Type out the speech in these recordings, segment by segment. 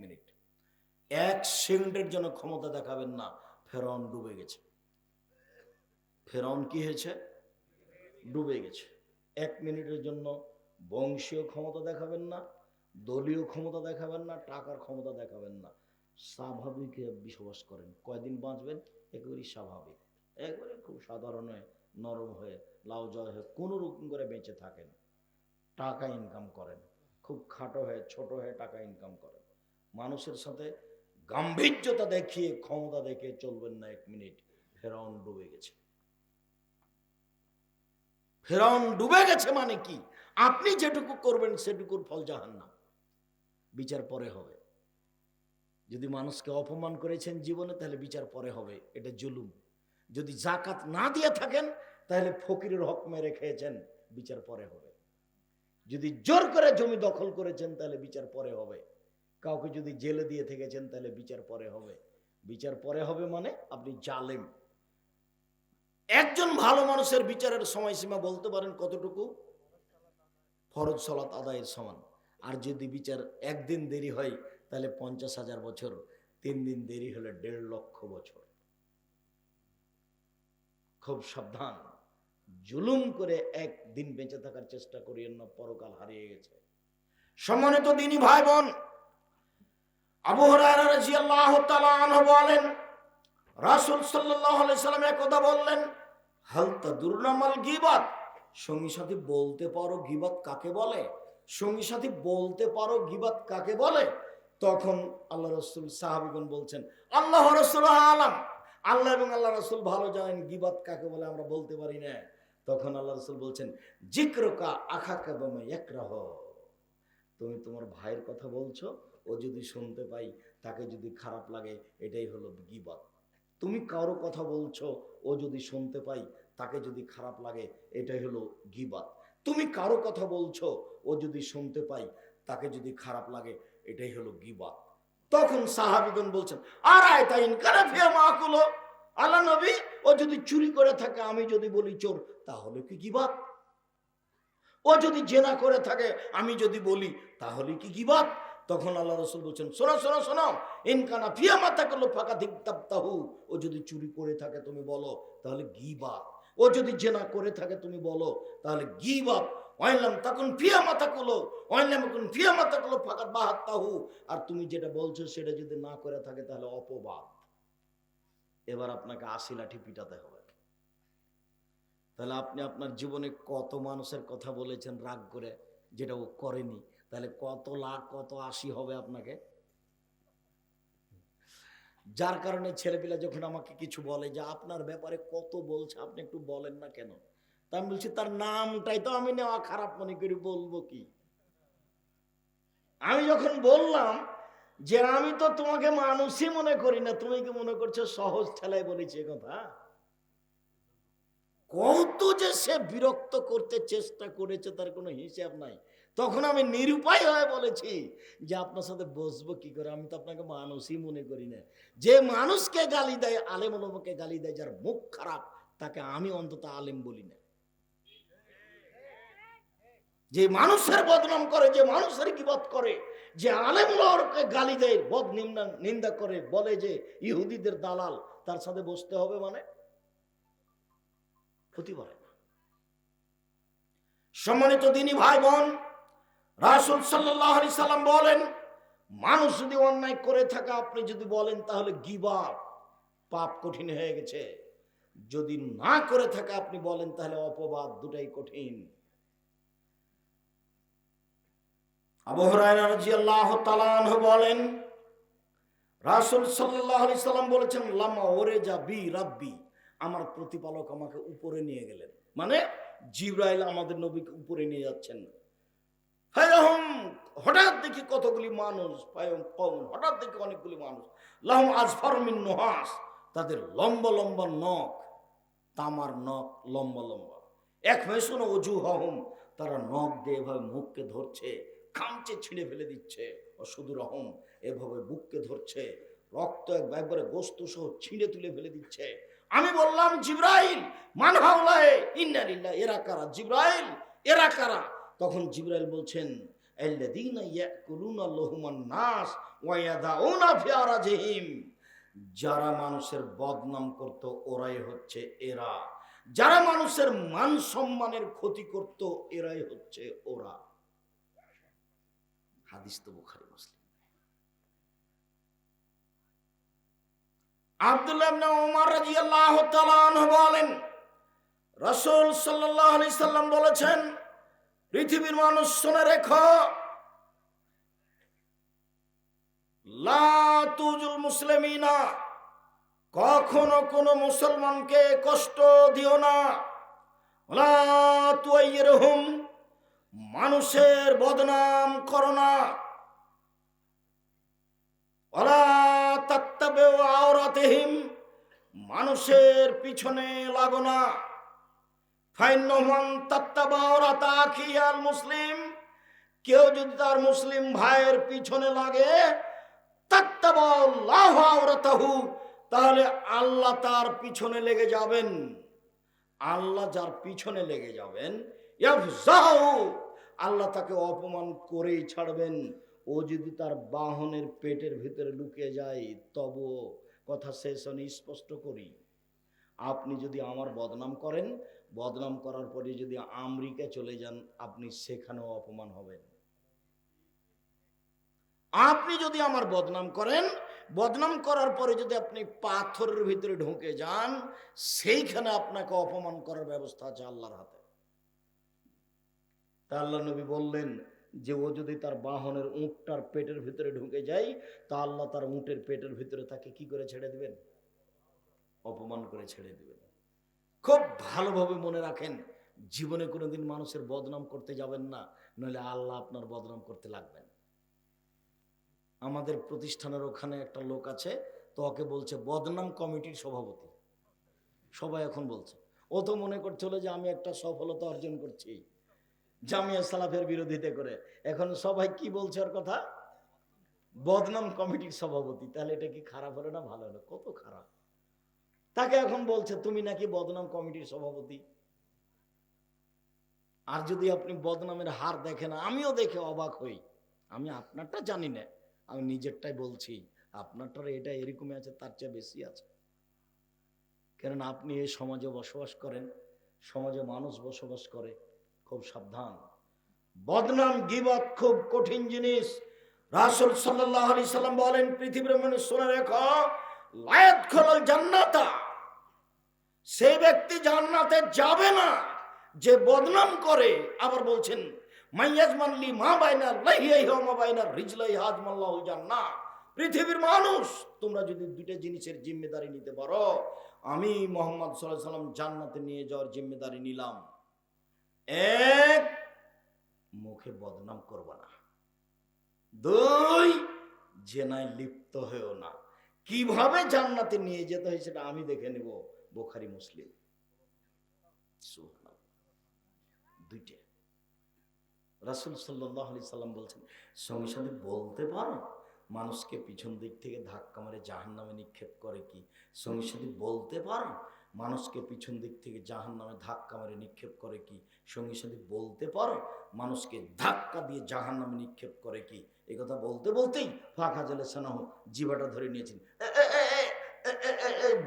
Minute. এক সেকেন্ডের জন্য ক্ষমতা দেখাবেন না ফেরাউন ডুবে গেছে। ফেরাউন কি হয়েছে? ডুবে গেছে। এক মিনিটের জন্য বংশীয় ক্ষমতা দেখাবেন না, দলীয় ক্ষমতা দেখাবেন না, টাকার ক্ষমতা দেখাবেন না। স্বাভাবিক বসবাস করেন। কয়দিন বাঁচবেন? একেবারেই স্বাভাবিক। একবারে খুব সাধারণ হয়ে, নরম হয়ে, লাউ জয় হয়ে, কোনো রকম করে বেঁচে থাকেন। টাকা ইনকাম করেন। খুব খাটো হয়ে, ছোট হয়ে টাকা ইনকাম করেন। মানুষের সাথে গাম্ভীর্যতা দেখিয়ে ক্ষমতা দেখিয়ে চলবেন না এক মিনিট। ফেরাউন ডুবে গেছে। ফেরাউন ডুবে গেছে মানে কি? আপনি যেটুকু করবেন সেটুকুর ফল জাহান না বিচার পরে হবে। যদি মানুষকে অপমান করেছেন জীবনে, তাহলে বিচার পরে হবে। এটা জুলুম। যদি জাকাত না দিয়ে থাকেন, তাহলে ফকিরের হক মেরে খেয়েছেন, বিচার পরে হবে। যদি জোর করে জমি দখল করেছেন, তাহলে বিচার পরে হবে। কাউকে যদি জেলে দিয়ে থেকেছেন, তাহলে বিচার পরে হবে। বিচার পরে হবে মানে আপনি জালেম। একজন ভালো মানুষের বিচারের সময়সীমা বলতে পারেন কতটুকু? ফরজ সলাত আদায়ের সমান। আর যদি বিচার একদিন দেরি হয়, তাহলে পঞ্চাশ হাজার বছর। তিন দিন দেরি হলে দেড় লক্ষ বছর। খুব সাবধান। জুলুম করে একদিন বেঁচে থাকার চেষ্টা করিয়েন না, পরকাল হারিয়ে গেছে। সম্মানিত দিনী ভাই বোন বলেন কথা বললেন, হাল তাদুরনামাল গীবাত? সঙ্গী সাথী বলতে পারো কাকে বলে? সাথী বলতে পারো কাকে বলে? তখন আল্লাহ রসুল, সাহাবিগণ বলছেন, আল্লাহ রসুল আলাম। আল্লাহ এবং আল্লাহ রসুল ভালো জানেন গিবাত কাকে বলে, আমরা বলতে পারি না। তখন আল্লাহ রসুল বলছেন জিক্রকা আখাকা বামা একরাহ তুমি তোমার ভাইয়ের কথা বলছো ও যদি শুনতে পাই, তাকে যদি খারাপ লাগে, এটাই হলো গিবাত। তুমি কারও কথা বলছো, ও যদি শুনতে পাই, তাকে যদি খারাপ লাগে, এটাই হলো গিবাত। তুমি কারও কথা বলছো, ও যদি শুনতে পাই, তাকে যদি খারাপ লাগে, এটাই হলো গিবাত। তখন সাহাবিগণ বলছেন আর আয় তাই ইনকারা ফিয়া মাকুলো আল্লাহ নবী? ও যদি চুরি করে থাকে, আমি যদি বলি চোর, তাহলে কি গিবাত? ও যদি জেনা করে থাকে, আমি যদি বলি, তাহলে কি গিবাত? তখন আল্লাহ রসুল বলছেন, শোনো শোনো শোনো ইনকানা ফিয়া মাথা করল ফাঁকা দিক তাহু, ও যদি চুরি করে থাকে তুমি বলো, তাহলে গিবাত ও যদি জেনা করে থাকে তুমি বলো, তাহলে গিবাত ওয়াইলাম তখন ফিয়া মাথা করল ওয়াইলাম এখন ফিয়া মাথা করল ফাঁকা বাহাত তাহু। আর তুমি যেটা বলছো সেটা যদি না করে থাকে তাহলে অপবাদ। এবার আপনাকে আশি লাঠি পিটাতে হবে। তাহলে আপনি আপনার জীবনে কত মানুষের কথা বলেছেন রাগ করে, যেটা ও করেনি। তাহলে কত লাখ, কত আশি হবে আপনাকে? যার কারণে ছেলেপিলা যখন আমাকে কিছু বলে যে আপনার ব্যাপারে কত বলছে, আপনি একটু বলেন না কেন? তা আমি বলছি, তার নামটাই তো আমি নেওয়া খারাপ মনে করি, বলব কি? আমি যখন বললাম যে আমি তো তোমাকে মানুষই মনে করি না, তুমি কি মনে করছ সহজ ঠেলায় বলেছি কথা? কত যে সে বিরক্ত করতে চেষ্টা করেছে, তার কোনো হিসাব নাই। তখন আমি নিরুপায় হয়ে বলেছি যে আপনার সাথে বসবো কি করে? আমি তো আপনাকে মানুষই মনে করি না। যে মানুষকে গালি দেয়, আলেম ওলমকে গালি দেয়, যার মুখ খারাপ, তাকে আমি অন্তত আলেম বলি না। যে মানুষের বদনাম করে, যে মানুষের কিবত করে, যে আলেম আলেমকে গালি দেয় বদ নিন্দা করে, বলে যে ইহুদিদের দালাল, তার সাথে বসতে হবে মানে? ক্ষতি পারে সম্মানিত দিনী ভাই বোন রাসুল সাল্লাহ আলি সাল্লাম বলেন, মানুষ যদি অন্যায় করে থাকে, আপনি যদি বলেন, তাহলে গিবার পাপ কঠিন হয়ে গেছে। যদি না করে থাকে, আপনি বলেন, তাহলে অপবাদ দুটাই কঠিন। বলেন, রাসূল আলাইহি সাল্লাম বলেছেন, লামা ওরে যা বি রাব্বি, আমার প্রতিপালক আমাকে উপরে নিয়ে গেলেন। মানে জিব্রাইল আমাদের নবীকে উপরে নিয়ে যাচ্ছেন। ফায়াহুম হঠাৎ দেখি কতগুলি মানুষ ফায়াহুম কওম, হঠাৎ দেখি অনেকগুলি মানুষ। লাহুম আজফার মিন নুহাস, তাদের লম্বা লম্বা নখ, তামার নখ লম্বা লম্বা। এক মেশন অজু হহম তারা নখ দিয়ে এভাবে মুখকে ধরছে, খামচে ছিঁড়ে ফেলে দিচ্ছে। অসুদু রহম, এভাবে বুককে ধরছে, রক্ত এক- একবারে গোস্ত সহ ছিঁড়ে তুলে ফেলে দিচ্ছে। আমি বললাম, জিব্রাইল, মান হাওলায় ইন্নালিল্লাহ এরা কারা? জিব্রাইল, এরা কারা? তখন জিব্রাইল বলছেন যারা মানুষের বদনাম করত, ওরাই হচ্ছে এরা। যারা মানুষের মান সম্মানের ক্ষতি করত, এরাই হচ্ছে ওরা। হাদিস তো বুখারী, মুসলিম। আব্দুল্লাহ বলেন, রাসূল সাল্লাম বলেছেন পৃথিবীর মানুষ শুনে রেখো। লা তুজুল মুসলিমিনা, কখনো কোনো মুসলমানকে কষ্ট দিও না। লা তুয়াইরহুম মানুষের বদনাম করো না। মানুষের পিছনে লাগো না। মুসলিম? কেউ যদি তার মুসলিম ভাইয়ের পিছনে লাগে তাহলে আল্লাহ তার পিছনে লেগে যাবেন। আল্লাহ যার পিছনে লেগে যাবেন আল্লাহ তাকে অপমান করেই ছাড়বেন। ও যদি তার বাহনের পেটের ভিতরে লুকিয়ে যায়, তবু কথা শেষ স্পষ্ট করি। আপনি যদি আমার বদনাম করেন বদনাম করার পরে যদি আমেরিকা চলে যান, আপনি সেখানেও অপমান হবেন। আপনি যদি আমার বদনাম করেন, বদনাম করার পরে যদি আপনি পাথরের ভিতরে ঢুকে যান, সেইখানে আপনাকে অপমান করার ব্যবস্থা আছে আল্লাহর হাতে। তা আল্লাহ নবী বললেন যে, ও যদি তার বাহনের উঁটটার পেটের ভিতরে ঢুকে যায়, তা আল্লাহ তার উঁটের পেটের ভিতরে তাকে কি করে ছেড়ে দিবেন? অপমান করে ছেড়ে দিবেন। খুব ভালোভাবে মনে রাখেন, জীবনে কোনোদিন মানুষের বদনাম করতে যাবেন না, নইলে আল্লাহ আপনার বদনাম করতে লাগবেন। আমাদের প্রতিষ্ঠানের ওখানে একটা লোক আছে, তো ওকে বলছে, বদনাম কমিটির সভাপতি। সবাই এখন বলছে। ও তো মনে করছিল যে আমি একটা সফলতা অর্জন করছি, জামিয়া সালাফের বিরোধিতা করে। এখন সবাই কি বলছে ওর কথা? বদনাম কমিটির সভাপতি। তাহলে এটা কি খারাপ হলো না ভালো হলো? কত খারাপ? তাকে এখন বলছে, তুমি নাকি বদনাম কমিটির সভাপতি? আর যদি আপনি বদনামের হার দেখেন, আমিও দেখে অবাক হই। আমি আপনারটা জানি না, আমি নিজেরটাই বলছি। আপনারটা এটা এরকমই আছে, তার চেয়ে বেশি আছে। কারণ আপনি এই সমাজে বসবাস করেন, সমাজে মানুষ বসবাস করে, খুব সাবধান। বদনাম গিবত খুব কঠিন জিনিস। রাসূল সাল্লাল্লাহু আলাইহি সাল্লাম বলেন, পৃথিবীর মানুষ শুনে রেখো লায়াত খোলাল জান্নাতা। সেই ব্যক্তি জান্নাতে যাবে না। যে বদনাম করে, আবার বলছেন মাইয়াজমান লি মা বাইনা লাইয়াইহা মা বাইনা রিজলাই হাজমাল্লাহুল জান্নাহ। পৃথিবীর মানুষ, তোমরা যদি দুইটা জিনিসের জিম্মেদারি নিতে পারো, আমি মোহাম্মদ আলাইহি সাল্লাম জান্নাতে নিয়ে যাওয়ার জিম্মেদারি নিলাম। এক, মুখে বদনাম করব না। দুই, জেনায় লিপ্ত হয়েও না। কীভাবে জান্নাতে নিয়ে যেতে হয় সেটা আমি দেখে নেব। বোখারি, মুসলিম। দুইটা। রাসুল সাল্লি সাল্লাম বলছেন, সঙ্গে সঙ্গে বলতে পারো, মানুষকে পিছন দিক থেকে ধাক্কা মারে জাহান নামে নিক্ষেপ করে কি? সঙ্গে সঙ্গে বলতে পারো, মানুষকে পিছন দিক থেকে জাহান নামে ধাক্কা মারে নিক্ষেপ করে কি? সঙ্গে সঙ্গে বলতে পারো, মানুষকে ধাক্কা দিয়ে জাহান নামে নিক্ষেপ করে কি? এ কথা বলতে বলতেই ফাঁকা জেলে সেনাহ জিভাটা ধরে নিয়েছেন।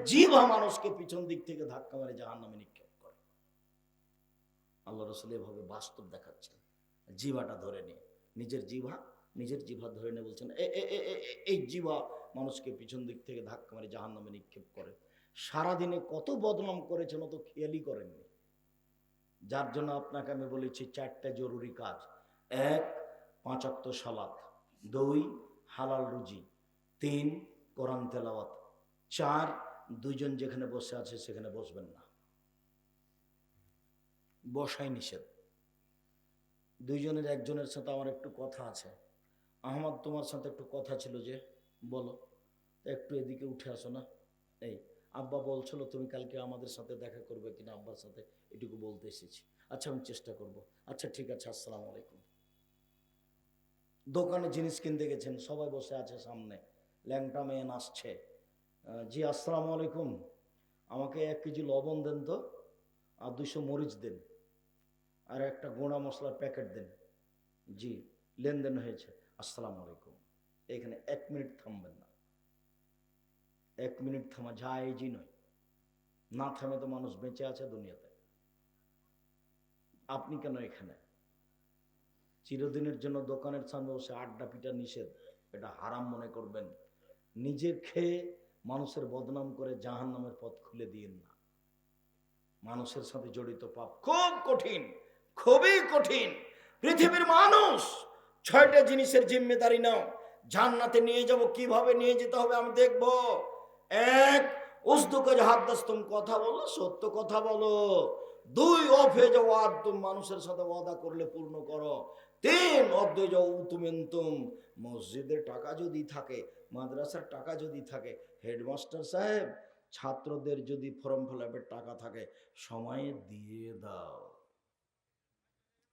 জিভা মানুষকে পিছন দিক থেকে ধাক্কা মারে জাহান নামে নিক্ষেপ করে। আল্লাহ রসুল এভাবে বাস্তব দেখাচ্ছেন। জিভাটা ধরে নিয়ে। নিজের জিভা নিজের জিভা ধরে নিয়ে বলছেন, "এ- এ- এ- এ- এ- এই জিভা মানুষকে পিছন দিক থেকে ধাক্কা মারে জাহান নামে নিক্ষেপ করে। সারাদিনে কত বদনাম করেছেন, অত খেয়ালই করেননি। যার জন্য আপনাকে আমি বলেছি, চারটা জরুরি কাজ। এক পাঁচাত্ত সালাত। দুই, হালাল রুজি। তিন, কোরআন তেলাওয়াত। চার দুইজন যেখানে বসে আছে সেখানে বসবেন না। বসাই নিষেধ। দুইজনের একজনের সাথে আমার একটু কথা আছে। আহমদ তোমার সাথে একটু কথা ছিল যে বলো। একটু এদিকে উঠে আসো না। এই আব্বা বলছিল তুমি কালকে আমাদের সাথে দেখা করবে কিনা আব্বার সাথে? এটুকু বলতে এসেছি। আচ্ছা আমি চেষ্টা করব। আচ্ছা ঠিক আছে আসসালামু আলাইকুম। দোকানে জিনিস কিনতে গেছেন সবাই বসে আছে সামনে। ল্যাংটা মেয়ে আহ, জি, আসসালামু আলাইকুম। আমাকে এক কেজি লবণ দেন তো, আর দুশো মরিচ দেন, আর একটা গোড়া মশলার প্যাকেট দেন। জি, লেনদেন হয়েছে। আসসালামু আলাইকুম। এখানে এক মিনিট থামবেন না। এক মিনিট থামা জায়জই নয়। না থামে তো মানুষ বেঁচে আছে দুনিয়াতে। আপনি কেন এখানে? চিরদিনের জন্য দোকানের সামনে বসে আড্ডা পিটা নিষেধ, এটা হারাম মনে করবেন। নিজে খেয়ে মানুষের বদনাম করে জাহান নামের পথ খুলে দিয়েন না। মানুষের সাথে জড়িত পাপ খুব কঠিন, খুবই কঠিন। পৃথিবীর মানুষ, ছয়টা জিনিসের জিম্মেদারি নাও। জান্নাতে নিয়ে যাব, কীভাবে নিয়ে যেতে হবে আমি দেখব। এক উস্তুকে হাত দাস্তম কথা বলো, সত্য কথা বলো। দুই, অফে যাওয়া তুমি মানুষের সাথে ওয়াদা করলে পূর্ণ করো। তিন অদ্বৈজ উতুমেন্তুম মসজিদের টাকা যদি থাকে মাদ্রাসার টাকা যদি থাকে, হেডমাস্টার সাহেব, ছাত্রদের যদি ফর্ম ফিল টাকা থাকে, সময়ে দিয়ে দাও।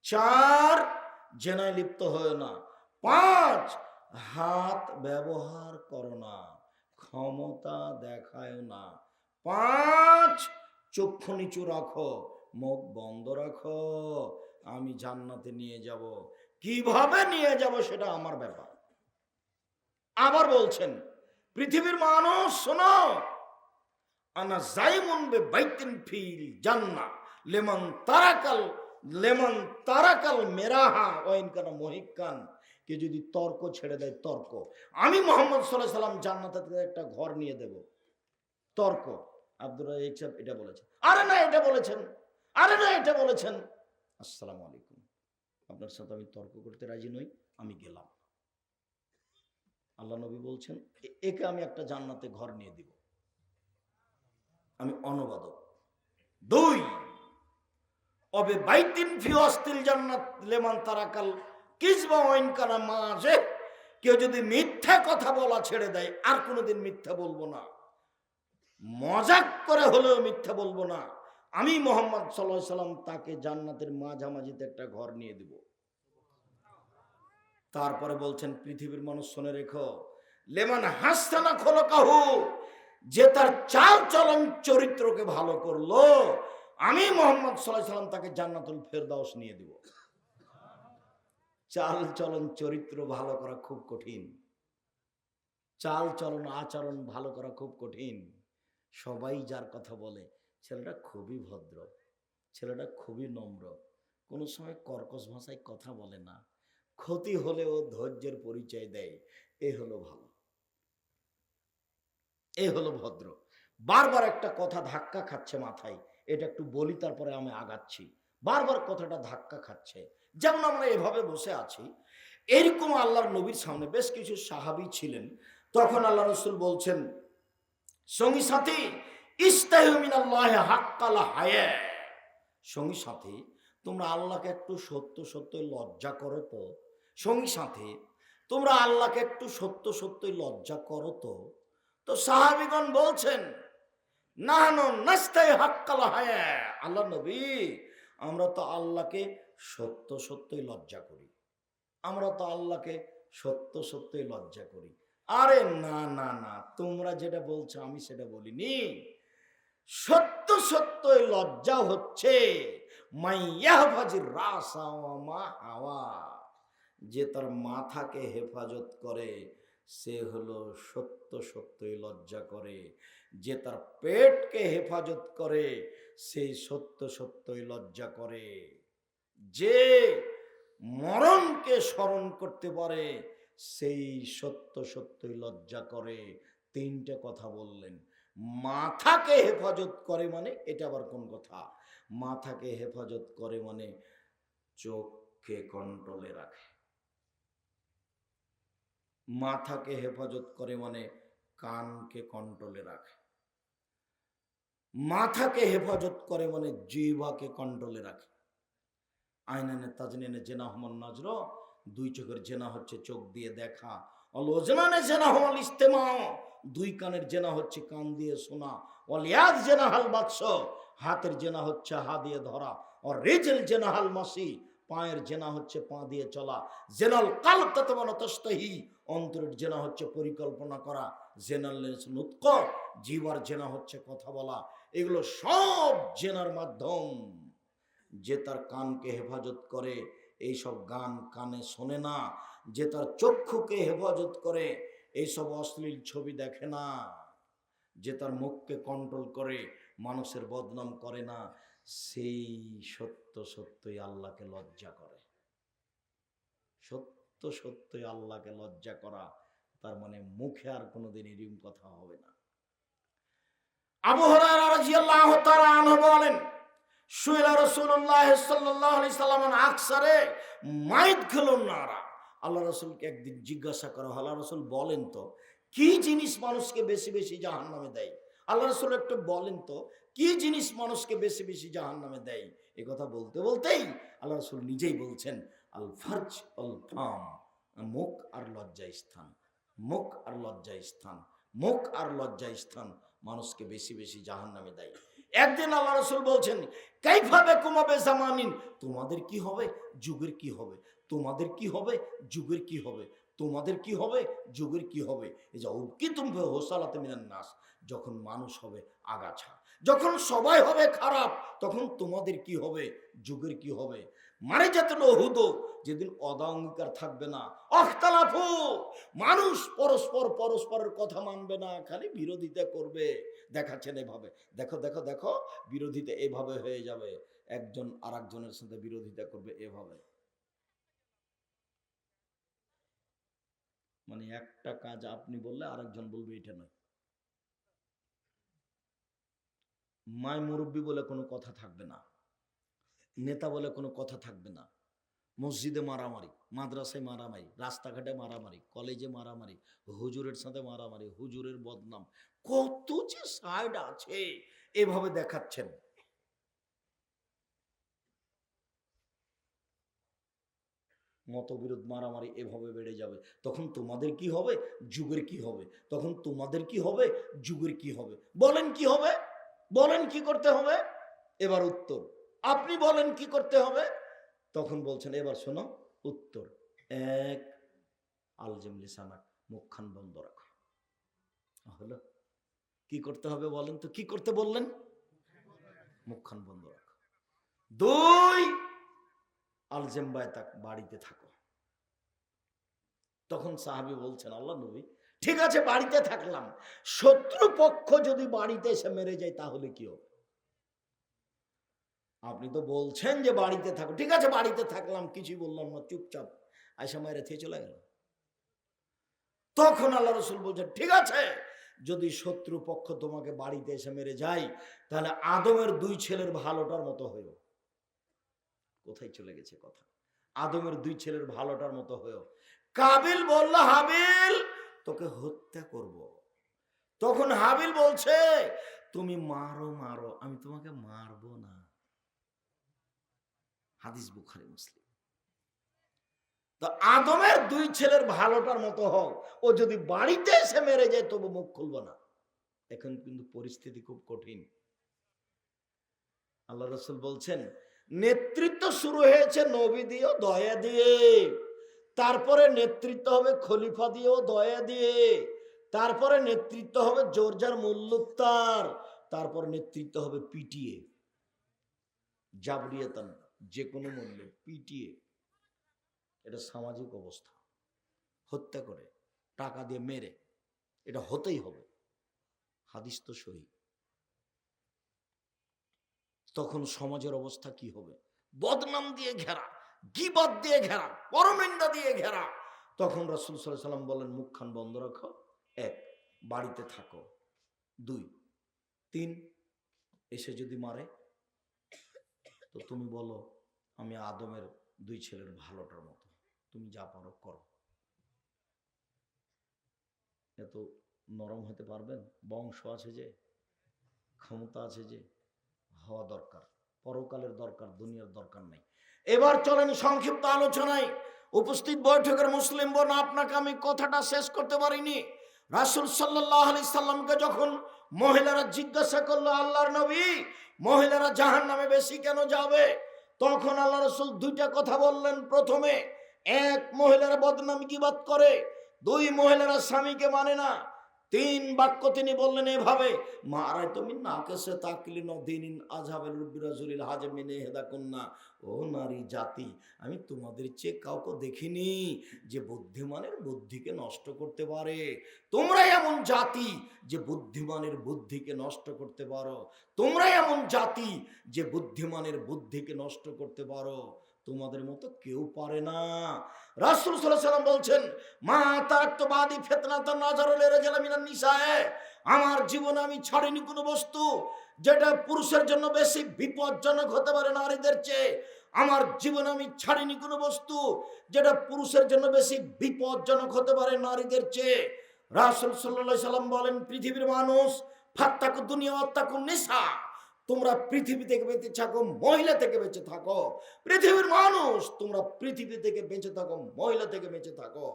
চার, জেনায় লিপ্ত হয় না। পাঁচ, হাত ব্যবহার করো না। ক্ষমতা দেখায় না। পাঁচ, চক্ষু নিচু রাখো, মুখ বন্ধ রাখো। আমি জান্নাতে নিয়ে যাব। কীভাবে নিয়ে যাব সেটা আমার ব্যাপার। আবার বলছেন, পৃথিবীর মানুষ, শোনো, আনা জাইমুন বে বাইতিন ফিল জান্না, লেমন তারাকাল লেমন তারাকাল মেরাহা, ওয়াইন কানা মহিকান কে যদি তর্ক ছেড়ে দেয়, তর্ক। আমি মোহাম্মদ সাল্লাহ সাল্লাম জান্নাতে একটা ঘর নিয়ে দেব। তর্ক। আব্দুর রাজাক সাহেব এটা বলেছেন। আরে না, এটা বলেছেন। আরে না, এটা বলেছেন। আসসালামু আলাইকুম। আপনার সাথে আমি তর্ক করতে রাজি নই, আমি গেলাম। আল্লাহ নবী বলছেন একে আমি একটা জান্নাতে ঘর নিয়ে দিব। আমি অনুবাদক। দুই, অবে বাইতিন ফি অস্তিল জান্নাত লেমান তারাকাল কিসবা ওয়াইন কানা মাঝে কেউ যদি মিথ্যা কথা বলা ছেড়ে দেয়, আর কোনোদিন মিথ্যা বলব না। মজাক করে হলেও মিথ্যা বলব না। আমি মোহাম্মদ সাল্লাহ সাল্লাম তাকে জান্নাতের মাঝামাঝিতে একটা ঘর নিয়ে দিব। তারপরে বলছেন, পৃথিবীর মানুষ শুনে রেখো। লেমান হাস্তানা খোলো কাহু যে তার চাল চলন চরিত্রকে ভালো করল, আমি মোহাম্মদ সাল্লাম তাকে জান্নাতুল ফেরদাউস নিয়ে দিব। চাল চলন চরিত্র ভালো করা খুব কঠিন। চাল চলন আচরণ ভালো করা খুব কঠিন। সবাই যার কথা বলে, ছেলেটা খুবই ভদ্র, ছেলেটা খুবই নম্র। কোনো সময় কর্কশ ভাষায় কথা বলে না। ক্ষতি হলেও ধৈর্যের পরিচয় দেয়। এ হলো ভালো। এ হলো ভদ্র। বারবার একটা কথা ধাক্কা খাচ্ছে মাথায়, এটা একটু বলি, তারপরে আমি আগাচ্ছি। বারবার কথাটা ধাক্কা খাচ্ছে। যেমন আমরা এভাবে বসে আছি, এরকম আল্লাহর নবীর সামনে বেশ কিছু সাহাবি ছিলেন। তখন আল্লাহ রসুল বলছেন, সঙ্গী সাথী হায়া। সঙ্গী সাথী, তোমরা আল্লাহকে একটু সত্য সত্য লজ্জা করো তো। সঙ্গী সাথে, তোমরা আল্লাহকে একটু সত্য সত্যই লজ্জা করো তো। তো সাহাবিগণ বলছেন না নাস্তাই হাক্কাল হায়া। আল্লাহ নবী, আমরা তো আল্লাহকে সত্য সত্যই লজ্জা করি। আমরা তো আল্লাহকে সত্য সত্যই লজ্জা করি। আরে না না না, তোমরা যেটা বলছো আমি সেটা বলিনি। সত্য সত্যই লজ্জা হচ্ছে। মাইয়াহফাজির রাসা ওয়া মা হাওয়া। যে তার মাথাকে হেফাজত করে, সে হলো সত্য সত্যই লজ্জা করে। যে তার পেটকে হেফাজত করে, সেই সত্য সত্যই লজ্জা করে। যে মরণকে স্মরণ করতে পারে, সেই সত্য সত্যই লজ্জা করে। তিনটে কথা বললেন। মাথাকে হেফাজত করে মানে এটা আবার কোন কথা? মাথাকে হেফাজত করে মানে চোখকে কন্ট্রোলে রাখে। মাথাকে হেফাজত করে মানে কানকে কন্ট্রোলে রাখে। মাথাকে হেফাজত করে মানে জিবাকে কন্ট্রোলে রাখে। আইনানে তাজনিনে জেনা হমন নজর, দুই চোখের জেনা হচ্ছে চোখ দিয়ে দেখা। অলোজনানে জেনা হল ইস্তেমা দুই কানের জেনা হচ্ছে কান দিয়ে শোনা। অলিয়াদ জেনা হাল বাদশ হাতের জেনা হচ্ছে হা দিয়ে ধরা। ও রেজেল জেনা হাল মাসি পায়ের জেনা হচ্ছে পা দিয়ে চলা। জেনাল কাল তস্তহি অন্তরের জেনা হচ্ছে পরিকল্পনা করা। জেনাল উৎক জীবার জেনা হচ্ছে কথা বলা। এগুলো সব জেনার মাধ্যম। যে তার কানকে হেফাজত করে, এইসব গান কানে শোনে না। যে তার চক্ষুকে হেফাজত করে, এইসব অশ্লীল ছবি দেখে না। যে তার মুখকে কন্ট্রোল করে, মানুষের বদনাম করে না। সেই সত্য সত্যই আল্লাহকে লজ্জা করে। সত্য সত্যই আল্লাহকে লজ্জা করা, তার মানে মুখে আর কোনোদিন এরকম কথা হবে না। খেলুন নারা। একদিন জিজ্ঞাসা করা আল্লাহ রাসূল বলেন তো, কি জিনিস মানুষকে বেশি বেশি দেয়? আল্লাহ রাসূল একটু বলেন তো কি জিনিস মানুষকে বেশি বেশি জাহান্নামে দেয়? এ কথা বলতে বলতেই আল্লাহ রাসূল নিজেই বলছেন, আল ফারজ আল ফাম মুখ আর লজ্জা স্থান, মুখ আর লজ্জা স্থান, মুখ আর লজ্জা স্থান মানুষকে বেশি বেশি জাহান নামে দেয়। একদিন আল্লাহ রসুল বলছেন কাইভাবে কমাবে জামানিন তোমাদের কি হবে? যুগের কি হবে? তোমাদের কি হবে? যুগের কি হবে? তোমাদের কি হবে? যুগের কি হবে? এই যে কি তুমি হোসালাতে মিনান নাস, যখন মানুষ হবে আগাছা, যখন সবাই হবে খারাপ, তখন তোমাদের কি হবে? যুগের কি হবে? মানে যাতে হুদ, যেদিন অদা অঙ্গীকার থাকবে না। অখতালাফু! মানুষ পরস্পর পরস্পরের কথা মানবে না, খালি বিরোধিতা করবে। দেখাচ্ছেন এভাবে। দেখো দেখো দেখো, বিরোধিতা এভাবে হয়ে যাবে। একজন আর সাথে বিরোধিতা করবে এভাবে। মানে একটা কাজ আপনি বললে আরেকজন বলবে, এটা নয়। মায় মুরব্বী বলে কোনো কথা থাকবে না। নেতা বলে কোনো কথা থাকবে না। মসজিদে মারামারি, মাদ্রাসায় মারামারি, রাস্তাঘাটে মারামারি, কলেজে মারামারি, হুজুরের সাথে মারামারি, হুজুরের বদনাম, কত যে সাইড আছে, এভাবে দেখাচ্ছেন। মতবিরোধ মারামারি এভাবে বেড়ে যাবে। তখন তোমাদের কি হবে? যুগের কি হবে? তখন তোমাদের কি হবে? যুগের কি হবে? বলেন কি হবে? বলেন কি করতে হবে? এবার উত্তর। আপনি বলেন কি করতে হবে? তখন বলছেন, এবার শোনো, উত্তর। এক, আলজেম লিসানাক, মুখখান বন্ধ রাখো। হলো। কি করতে হবে বলেন তো? কি করতে বললেন? মুখখান বন্ধ রাখো। দুই আলজেম বায়তাক বাড়িতে থাকো। তখন সাহাবি বলছেন, আল্লাহ নবী, ঠিক আছে, বাড়িতে থাকলাম। শত্রু পক্ষ যদি বাড়িতে এসে মেরে যায়, তাহলে কি হবে? আপনি তো বলছেন যে বাড়িতে থাকো। ঠিক আছে, বাড়িতে থাকলাম, কিছুই বললাম না, চুপচাপ। আয়সা মায়ের থেকে চলে গেল। তখন আল্লাহ রসুল বলছেন, ঠিক আছে, যদি শত্রু পক্ষ তোমাকে বাড়িতে এসে মেরে যায়, তাহলে আদমের দুই ছেলের ভালোটার মতো হয়েও কোথায় চলে গেছে কথা? আদমের দুই ছেলের ভালোটার মতো হয়েও। কাবিল বলল, হাবিল, তোকে হত্যা করব। তখন হাবিল বলছে, তুমি মারো মারো, আমি তোমাকে মারবো না। হাদিস বুখারি, মুসলিম। তো আদমের দুই ছেলের ভালোটার মতো হোক ও যদি বাড়িতে এসে মেরে যায়, তবু মুখ খুলবো না। এখন কিন্তু পরিস্থিতি খুব কঠিন। আল্লাহ রসুল বলছেন নেতৃত্ব শুরু হয়েছে নবী দিয়েও দয়া দিয়ে। তারপরে নেতৃত্ব হবে খলিফা দিয়েও দয়া দিয়ে। তারপরে নেতৃত্ব হবে জোরজার মূল্যোত্তার তারপর নেতৃত্ব হবে পিটিয়ে। জাবরিয়াতান যে কোনো মূল্যে পিটিয়ে। এটা সামাজিক অবস্থা। হত্যা করে, টাকা দিয়ে মেরে। এটা হতেই হবে। হাদিস তো সহি। তখন সমাজের অবস্থা কি হবে? বদনাম দিয়ে ঘেরা, গিবাদ দিয়ে ঘেরা পরমেন্ডা দিয়ে ঘেরা। তখন রাসুল সাল্লাহ সাল্লাম বলেন, মুখখান বন্ধ রাখো। এক, বাড়িতে থাকো। দুই, তিন, এসে যদি মারে, তো তুমি বলো, আমি আদমের দুই ছেলের ভালোটার মতো। তুমি যা পারো করো। এত নরম হতে পারবেন? বংশ আছে যে, ক্ষমতা আছে যে হওয়া দরকার, পরকালের দরকার, দুনিয়ার দরকার নেই। এবার চলেন সংক্ষিপ্ত আলোচনায়। উপস্থিত বৈঠকের মুসলিম বোন, আপনাকে আমি কথাটা শেষ করতে পারিনি। রাসুল সাল্লাহ আলি সাল্লামকে যখন মহিলারা জিজ্ঞাসা করল, আল্লাহর নবী, মহিলারা জাহান নামে বেশি কেন যাবে? তখন আল্লাহ রসুল দুইটা কথা বললেন। প্রথমে, এক মহিলারা বদনাম কিবাদ করে? দুই মহিলারা স্বামীকে মানে না। তিন বাক্য তিনি বললেন এভাবে মারাই তুমি নাকেসে তাকলি নদিন আজহাবের রুবিরাজুলিল হাজমিনে হেদা কন্যা ও নারী জাতি, আমি তোমাদের চেয়ে কাউকে দেখিনি যে বুদ্ধিমানের বুদ্ধিকে নষ্ট করতে পারে। তোমরাই এমন জাতি যে বুদ্ধিমানের বুদ্ধিকে নষ্ট করতে পারো। তোমরাই এমন জাতি যে বুদ্ধিমানের বুদ্ধিকে নষ্ট করতে পারো। তোমাদের মতো কেউ পারে না। রাসুল সাল্লাম বলছেন, মা তারাক্তবাদী ফেতনা তার নাজারুলের জেলামিনার নিশায় আমার জীবনে আমি ছাড়িনি কোনো বস্তু যেটা পুরুষের জন্য বেশি বিপজ্জনক হতে পারে নারীদের চেয়ে। আমার জীবনে আমি ছাড়িনি কোনো বস্তু যেটা পুরুষের জন্য বেশি বিপজ্জনক হতে পারে নারীদের চেয়ে। রাসুল সাল্লাহ সাল্লাম বলেন, পৃথিবীর মানুষ ফাত্তাকু দুনিয়া অত্তাকু নিশা তোমরা পৃথিবী থেকে বেঁচে থাকো, মহিলা থেকে বেঁচে থাকো। পৃথিবীর মানুষ, তোমরা পৃথিবী থেকে বেঁচে থাকো, মহিলা থেকে বেঁচে থাকো।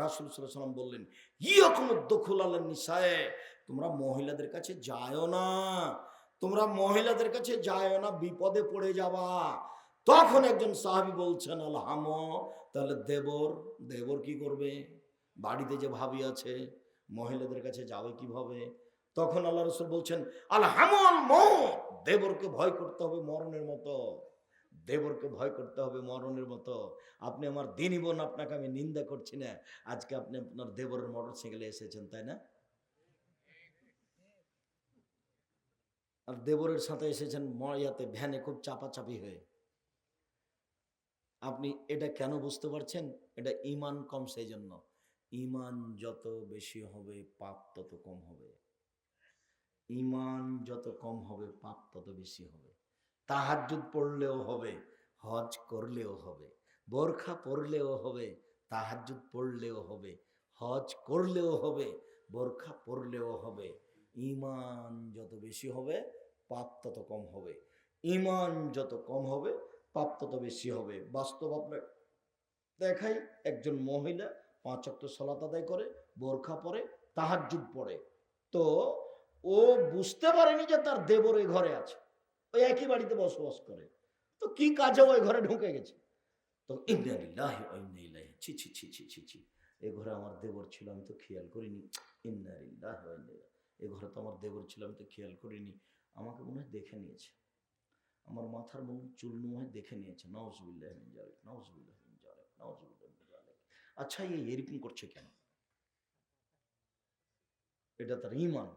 রাসুল সাল্লাম বললেন ইয়কুম দখুল আল নিসায়, তোমরা মহিলাদের কাছে যায়ও না। তোমরা মহিলাদের কাছে যায়ও না, বিপদে পড়ে যাবা। তখন একজন সাহাবি বলছেন, আলহাম, তাহলে দেবর দেবর কি করবে? বাড়িতে যে ভাবি আছে, মহিলাদের কাছে যাবে কীভাবে? তখন আল্লাহ রসুল বলছেন মত দেবরকে ভয় করতে হবে মরণের মতো। দেবরকে ভয় করতে হবে মরণের মতো। আপনি আমার দিনই বোন, আপনাকে আমি নিন্দা করছি না। আজকে আপনি আপনার দেবরের মোটর সাইকেলে এসেছেন, তাই না? আর দেবরের সাথে এসেছেন ময়াতে ভ্যানে খুব চাপাচাপি হয়ে। আপনি এটা কেন বুঝতে পারছেন? এটা ইমান কম সেই জন্য ইমান যত বেশি হবে, পাপ তত কম হবে। ইমান যত কম হবে, পাপ তত বেশি হবে। তাহাজ্জুদ পড়লেও হবে, হজ করলেও হবে, বোরখা পড়লেও হবে, তাহাজ্জুদ পড়লেও হবে, হজ করলেও হবে, বোরখা পড়লেও হবে। ইমান যত বেশি হবে, পাপ তত কম হবে। ইমান যত কম হবে, পাপ তত বেশি হবে। বাস্তব আপনার দেখাই, একজন মহিলা পাঁচ অক্ট সলাত আদায় করে, বোরখা পরে, তাহাজ্জুদ পড়ে তো ও বুঝতে পারেনি যে তার দেবর ওই ঘরে আছে। ওই একই বাড়িতে বসবাস করে। তো কি কাজে ওই ঘরে ঢুকে গেছে? তো ইলাইহি, ছি ছি ছি ছি ছি ছি, এ ঘরে আমার দেবর ছিল, আমি তো খেয়াল করিনি। ইন্না এ ঘরে তো আমার দেবর ছিল, আমি তো খেয়াল করিনি। আমাকে মনে হয় দেখে নিয়েছে। আমার মাথার মনে, চুল মনে দেখে নিয়েছে। নওয়াজবিল্লাহ নওয়াজবিল্লাহ নওয়াজবিল্লাহ আচ্ছা এই এরকম করছে কেন? এটা তার ইমান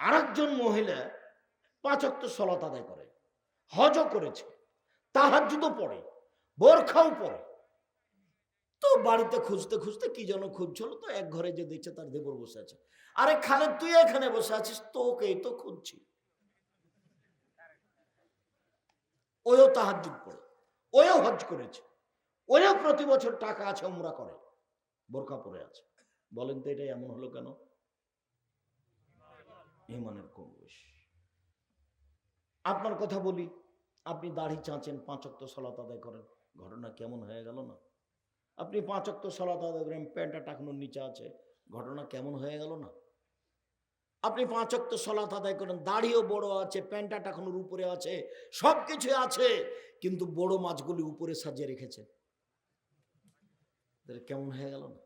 আরেকজন মহিলা পাঁচক্ত সলাত আদায় করে হজও করেছে, তাহাজ্জুদও পড়ে, বোরখাও পড়ে। তো বাড়িতে খুঁজতে খুঁজতে কি যেন খুঁজছিল তো এক ঘরে যে দেখছে তার দেবর বসে আছে। আরে খালে তুই এখানে বসে আছিস? তোকেই তো খুঁজছি। ওও তাহাজ্জুদ পড়ে ওও হজ করেছে ওও প্রতি বছর টাকা আছে, উমরা করে, বোরখা পরে আছে। বলেন তো এটা এমন হলো কেন? ইমানের কম বেশি। আপনার কথা বলি, আপনি দাড়ি চাঁচেন পাঁচক্ত সলাত আদায় করেন, ঘটনা কেমন হয়ে গেল না? আপনি পাঁচক্ত সলাত আদায় করেন, প্যান্টটা টাকনোর নিচে আছে, ঘটনা কেমন হয়ে গেল না? আপনি পাঁচক্ত সলাত আদায় করেন, দাড়িও বড় আছে, প্যান্টটা টাকনোর উপরে আছে সব কিছু আছে, কিন্তু বড় মাছগুলি উপরে সাজিয়ে রেখেছে কেমন হয়ে গেল না?